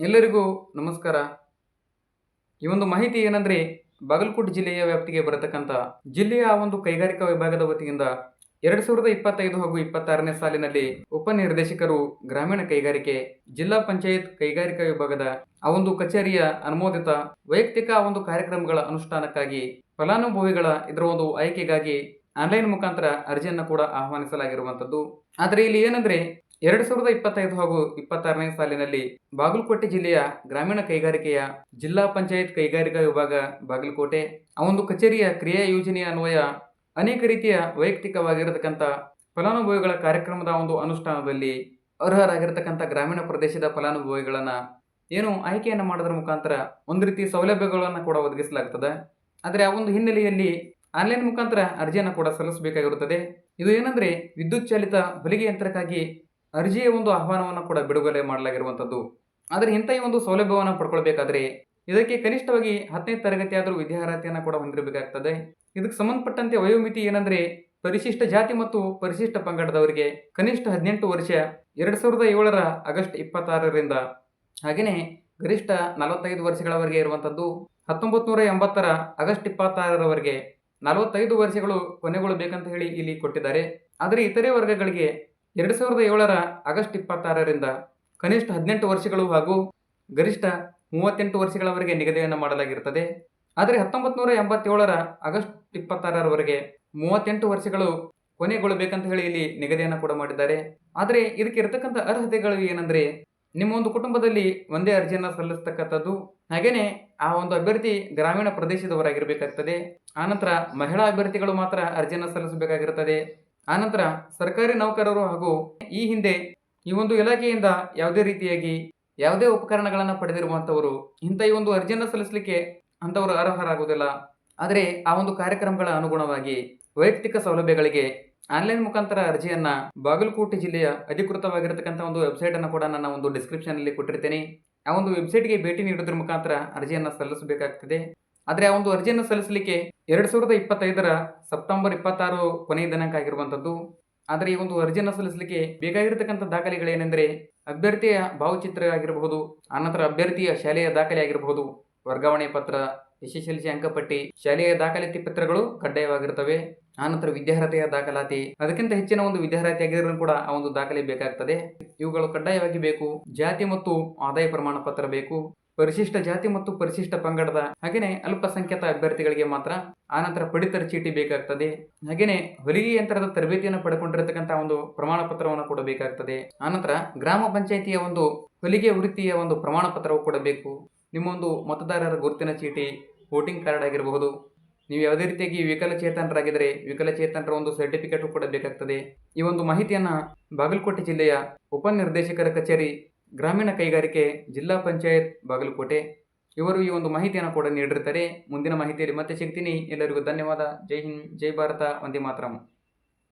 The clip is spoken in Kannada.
ಎಲ್ಲರಿಗೂ ನಮಸ್ಕಾರ. ಈ ಒಂದು ಮಾಹಿತಿ ಏನಂದ್ರೆ ಬಾಗಲಕೋಟೆ ಜಿಲ್ಲೆಯ ವ್ಯಾಪ್ತಿಗೆ ಬರತಕ್ಕಂಥ ಜಿಲ್ಲೆಯ ಒಂದು ಕೈಗಾರಿಕಾ ವಿಭಾಗದ ವತಿಯಿಂದ ಎರಡ್ ಸಾವಿರದ ಇಪ್ಪತ್ತೈದು ಹಾಗೂ ಇಪ್ಪತ್ತಾರನೇ ಸಾಲಿನಲ್ಲಿ ಉಪನಿರ್ದೇಶಕರು ಗ್ರಾಮೀಣ ಕೈಗಾರಿಕೆ, ಜಿಲ್ಲಾ ಪಂಚಾಯತ್ ಕೈಗಾರಿಕಾ ವಿಭಾಗದ ಆ ಒಂದು ಕಚೇರಿಯ ಅನುಮೋದಿತ ವೈಯಕ್ತಿಕ ಒಂದು ಕಾರ್ಯಕ್ರಮಗಳ ಅನುಷ್ಠಾನಕ್ಕಾಗಿ ಫಲಾನುಭವಿಗಳ ಇದರ ಒಂದು ಆಯ್ಕೆಗಾಗಿ ಆನ್ಲೈನ್ ಮುಖಾಂತರ ಅರ್ಜಿಯನ್ನು ಕೂಡ ಆಹ್ವಾನಿಸಲಾಗಿರುವಂಥದ್ದು. ಆದರೆ ಇಲ್ಲಿ ಏನಂದ್ರೆ ಎರಡ್ ಸಾವಿರದ ಇಪ್ಪತ್ತೈದು ಹಾಗೂ ಇಪ್ಪತ್ತಾರನೇ ಸಾಲಿನಲ್ಲಿ ಬಾಗಲಕೋಟೆ ಜಿಲ್ಲೆಯ ಗ್ರಾಮೀಣ ಕೈಗಾರಿಕೆಯ ಜಿಲ್ಲಾ ಪಂಚಾಯತ್ ಕೈಗಾರಿಕಾ ವಿಭಾಗ ಬಾಗಲಕೋಟೆ, ಆ ಒಂದು ಕಚೇರಿಯ ಕ್ರಿಯಾ ಯೋಜನೆಯ ಅನ್ವಯ ಅನೇಕ ರೀತಿಯ ವೈಯಕ್ತಿಕವಾಗಿರತಕ್ಕಂಥ ಫಲಾನುಭವಿಗಳ ಕಾರ್ಯಕ್ರಮದ ಒಂದು ಅನುಷ್ಠಾನದಲ್ಲಿ ಅರ್ಹರಾಗಿರತಕ್ಕಂಥ ಗ್ರಾಮೀಣ ಪ್ರದೇಶದ ಫಲಾನುಭವಿಗಳನ್ನ ಏನು ಆಯ್ಕೆಯನ್ನು ಮಾಡೋದ್ರ ಮುಖಾಂತರ ಒಂದು ರೀತಿ ಸೌಲಭ್ಯಗಳನ್ನು ಕೂಡ ಒದಗಿಸಲಾಗ್ತದೆ. ಆದರೆ ಆ ಒಂದು ಹಿನ್ನೆಲೆಯಲ್ಲಿ ಆನ್ಲೈನ್ ಮುಖಾಂತರ ಅರ್ಜಿಯನ್ನು ಕೂಡ ಸಲ್ಲಿಸಬೇಕಾಗಿರುತ್ತದೆ. ಇದು ಏನಂದ್ರೆ ವಿದ್ಯುತ್ ಚಾಲಿತ ಹೊಲಿಗೆ ಯಂತ್ರಕ್ಕಾಗಿ ಅರ್ಜಿಯ ಒಂದು ಆಹ್ವಾನವನ್ನು ಕೂಡ ಬಿಡುಗಡೆ ಮಾಡಲಾಗಿರುವಂಥದ್ದು. ಆದರೆ ಇಂಥ ಈ ಒಂದು ಸೌಲಭ್ಯವನ್ನು ಪಡ್ಕೊಳ್ಬೇಕಾದ್ರೆ ಇದಕ್ಕೆ ಕನಿಷ್ಠವಾಗಿ ಹತ್ತನೇ ತರಗತಿ ಆದರೂ ವಿದ್ಯಾರ್ಹತೆಯನ್ನು ಕೂಡ ಹೊಂದಿರಬೇಕಾಗ್ತದೆ. ಇದಕ್ಕೆ ಸಂಬಂಧಪಟ್ಟಂತೆ ವಯೋಮಿತಿ ಏನಂದರೆ ಪರಿಶಿಷ್ಟ ಜಾತಿ ಮತ್ತು ಪರಿಶಿಷ್ಟ ಪಂಗಡದವರಿಗೆ ಕನಿಷ್ಠ ಹದಿನೆಂಟು ವರ್ಷ ಎರಡು ಸಾವಿರದ ಏಳರ ಆಗಸ್ಟ್ ಇಪ್ಪತ್ತಾರರಿಂದ. ಹಾಗೆಯೇ ಗರಿಷ್ಠ ನಲವತ್ತೈದು ವರ್ಷಗಳವರೆಗೆ ಇರುವಂಥದ್ದು ಹತ್ತೊಂಬತ್ತು ನೂರ ಎಂಬತ್ತರ ಆಗಸ್ಟ್ ಇಪ್ಪತ್ತಾರರವರೆಗೆ ನಲವತ್ತೈದು ವರ್ಷಗಳು ಕೊನೆಗೊಳ್ಳಬೇಕಂತ ಹೇಳಿ ಇಲ್ಲಿ ಕೊಟ್ಟಿದ್ದಾರೆ. ಆದರೆ ಇತರೆ ವರ್ಗಗಳಿಗೆ ಎರಡು ಸಾವಿರದ ಏಳರ ಆಗಸ್ಟ್ ಇಪ್ಪತ್ತಾರರಿಂದ ಕನಿಷ್ಠ ಹದಿನೆಂಟು ವರ್ಷಗಳು ಹಾಗೂ ಗರಿಷ್ಠ ಮೂವತ್ತೆಂಟು ವರ್ಷಗಳವರೆಗೆ ನಿಗದಿಯನ್ನು ಮಾಡಲಾಗಿರುತ್ತದೆ. ಆದರೆ ಹತ್ತೊಂಬತ್ತು ನೂರ ಎಂಬತ್ತೇಳರ ಆಗಸ್ಟ್ ಇಪ್ಪತ್ತಾರರವರೆಗೆ ಮೂವತ್ತೆಂಟು ವರ್ಷಗಳು ಕೊನೆಗೊಳ್ಳಬೇಕಂತ ಹೇಳಿ ಇಲ್ಲಿ ನಿಗದಿಯನ್ನು ಕೂಡ ಮಾಡಿದ್ದಾರೆ. ಆದರೆ ಇದಕ್ಕೆ ಇರತಕ್ಕಂಥ ಅರ್ಹತೆಗಳು ಏನಂದರೆ ನಿಮ್ಮ ಒಂದು ಕುಟುಂಬದಲ್ಲಿ ಒಂದೇ ಅರ್ಜಿಯನ್ನು ಸಲ್ಲಿಸ್ತಕ್ಕಂಥದ್ದು, ಹಾಗೇನೆ ಆ ಒಂದು ಅಭ್ಯರ್ಥಿ ಗ್ರಾಮೀಣ ಪ್ರದೇಶದವರಾಗಿರಬೇಕಾಗ್ತದೆ. ಆನಂತರ ಮಹಿಳಾ ಅಭ್ಯರ್ಥಿಗಳು ಮಾತ್ರ ಅರ್ಜಿಯನ್ನು ಸಲ್ಲಿಸಬೇಕಾಗಿರುತ್ತದೆ ಆನಂತರ ಸರ್ಕಾರಿ ನೌಕರರು ಹಾಗೂ ಈ ಹಿಂದೆ ಈ ಒಂದು ಇಲಾಖೆಯಿಂದ ಯಾವುದೇ ರೀತಿಯಾಗಿ ಯಾವುದೇ ಉಪಕರಣಗಳನ್ನು ಪಡೆದಿರುವಂಥವರು ಇಂಥ ಈ ಒಂದು ಅರ್ಜಿಯನ್ನು ಸಲ್ಲಿಸಲಿಕ್ಕೆ ಅಂಥವರು ಅರ್ಹರಾಗುವುದಿಲ್ಲ. ಆದರೆ ಆ ಒಂದು ಕಾರ್ಯಕ್ರಮಗಳ ಅನುಗುಣವಾಗಿ ವೈಯಕ್ತಿಕ ಸೌಲಭ್ಯಗಳಿಗೆ ಆನ್ಲೈನ್ ಮುಖಾಂತರ ಅರ್ಜಿಯನ್ನು ಬಾಗಲಕೋಟೆ ಜಿಲ್ಲೆಯ ಅಧಿಕೃತವಾಗಿರತಕ್ಕಂಥ ಒಂದು ವೆಬ್ಸೈಟ್ ಅನ್ನು ಕೂಡ ನನ್ನ ಒಂದು ಡಿಸ್ಕ್ರಿಪ್ಷನ್ ಅಲ್ಲಿ ಕೊಟ್ಟಿರ್ತೇನೆ. ಆ ಒಂದು ವೆಬ್ಸೈಟ್ಗೆ ಭೇಟಿ ನೀಡೋದ್ರ ಮುಖಾಂತರ ಅರ್ಜಿಯನ್ನು ಸಲ್ಲಿಸಬೇಕಾಗ್ತದೆ. ಆದರೆ ಆ ಒಂದು ಅರ್ಜಿಯನ್ನು ಸಲ್ಲಿಸಲಿಕ್ಕೆ ಎರಡು ಸಾವಿರದ ಇಪ್ಪತ್ತೈದರ ಸೆಪ್ಟೆಂಬರ್ ಇಪ್ಪತ್ತಾರು ಕೊನೆಯ ದಿನಾಂಕ ಆಗಿರುವಂಥದ್ದು. ಆದರೆ ಈ ಒಂದು ಅರ್ಜಿಯನ್ನು ಸಲ್ಲಿಸಲಿಕ್ಕೆ ಬೇಕಾಗಿರತಕ್ಕಂಥ ದಾಖಲೆಗಳೇನೆಂದರೆ ಅಭ್ಯರ್ಥಿಯ ಭಾವಚಿತ್ರ ಆಗಿರಬಹುದು ಆನಂತರ ಅಭ್ಯರ್ಥಿಯ ಶಾಲೆಯ ದಾಖಲೆ ಆಗಿರಬಹುದು, ವರ್ಗಾವಣೆ ಪತ್ರ ಎಸ್ ಎಸ್ ಸಿ ಅಂಕಪಟ್ಟಿ, ಶಾಲೆಯ ದಾಖಲಾತಿ ಪತ್ರಗಳು ಕಡ್ಡಾಯವಾಗಿರ್ತವೆ ಆನಂತರ ವಿದ್ಯಾರ್ಹತೆಯ ದಾಖಲಾತಿ, ಅದಕ್ಕಿಂತ ಹೆಚ್ಚಿನ ಒಂದು ವಿದ್ಯಾರ್ಹತೆ ಕೂಡ ಆ ಒಂದು ದಾಖಲೆ ಬೇಕಾಗ್ತದೆ. ಇವುಗಳು ಕಡ್ಡಾಯವಾಗಿ ಬೇಕು, ಜಾತಿ ಮತ್ತು ಆದಾಯ ಪ್ರಮಾಣ ಪತ್ರ ಬೇಕು ಪರಿಶಿಷ್ಟ ಜಾತಿ ಮತ್ತು ಪರಿಶಿಷ್ಟ ಪಂಗಡದ ಹಾಗೆಯೇ ಅಲ್ಪಸಂಖ್ಯಾತ ಅಭ್ಯರ್ಥಿಗಳಿಗೆ ಮಾತ್ರ ಆನಂತರ ಪಡಿತರ ಚೀಟಿ ಬೇಕಾಗ್ತದೆ. ಹಾಗೆಯೇ ಹೊಲಿಗೆ ಯಂತ್ರದ ತರಬೇತಿಯನ್ನು ಪಡ್ಕೊಂಡಿರತಕ್ಕಂಥ ಒಂದು ಪ್ರಮಾಣ ಪತ್ರವನ್ನು ಕೊಡಬೇಕಾಗ್ತದೆ ಆನಂತರ ಗ್ರಾಮ ಪಂಚಾಯಿತಿಯ ಒಂದು ಹೊಲಿಗೆ ವೃತ್ತಿಯ ಒಂದು ಪ್ರಮಾಣ ಪತ್ರವು ಕೂಡ ಬೇಕು. ನಿಮ್ಮೊಂದು ಮತದಾರರ ಗುರುತಿನ ಚೀಟಿ, ವೋಟಿಂಗ್ ಕಾರ್ಡ್ ಆಗಿರಬಹುದು. ನೀವು ಯಾವುದೇ ರೀತಿಯಾಗಿ ವಿಕಲಚೇತನರಾಗಿದ್ದರೆ ವಿಕಲಚೇತನರ ಒಂದು ಸರ್ಟಿಫಿಕೇಟ್ ಕೂಡ ಬೇಕಾಗ್ತದೆ. ಈ ಒಂದು ಮಾಹಿತಿಯನ್ನು ಬಾಗಲಕೋಟೆ ಜಿಲ್ಲೆಯ ಉಪನಿರ್ದೇಶಕರ ಕಚೇರಿ ಗ್ರಾಮೀಣ ಕೈಗಾರಿಕೆ, ಜಿಲ್ಲಾ ಪಂಚಾಯತ್ ಬಾಗಲಕೋಟೆ, ಇವರು ಈ ಒಂದು ಮಾಹಿತಿಯನ್ನು ಕೂಡ ನೀಡಿರ್ತಾರೆ ಮುಂದಿನ ಮಾಹಿತಿಯಲ್ಲಿ ಮತ್ತೆ ಸಿಗ್ತೀನಿ. ಎಲ್ಲರಿಗೂ ಧನ್ಯವಾದ. ಜೈ ಹಿಂದ್, ಜೈ ಭಾರತ. ವಂದೇ ಮಾತರಂ.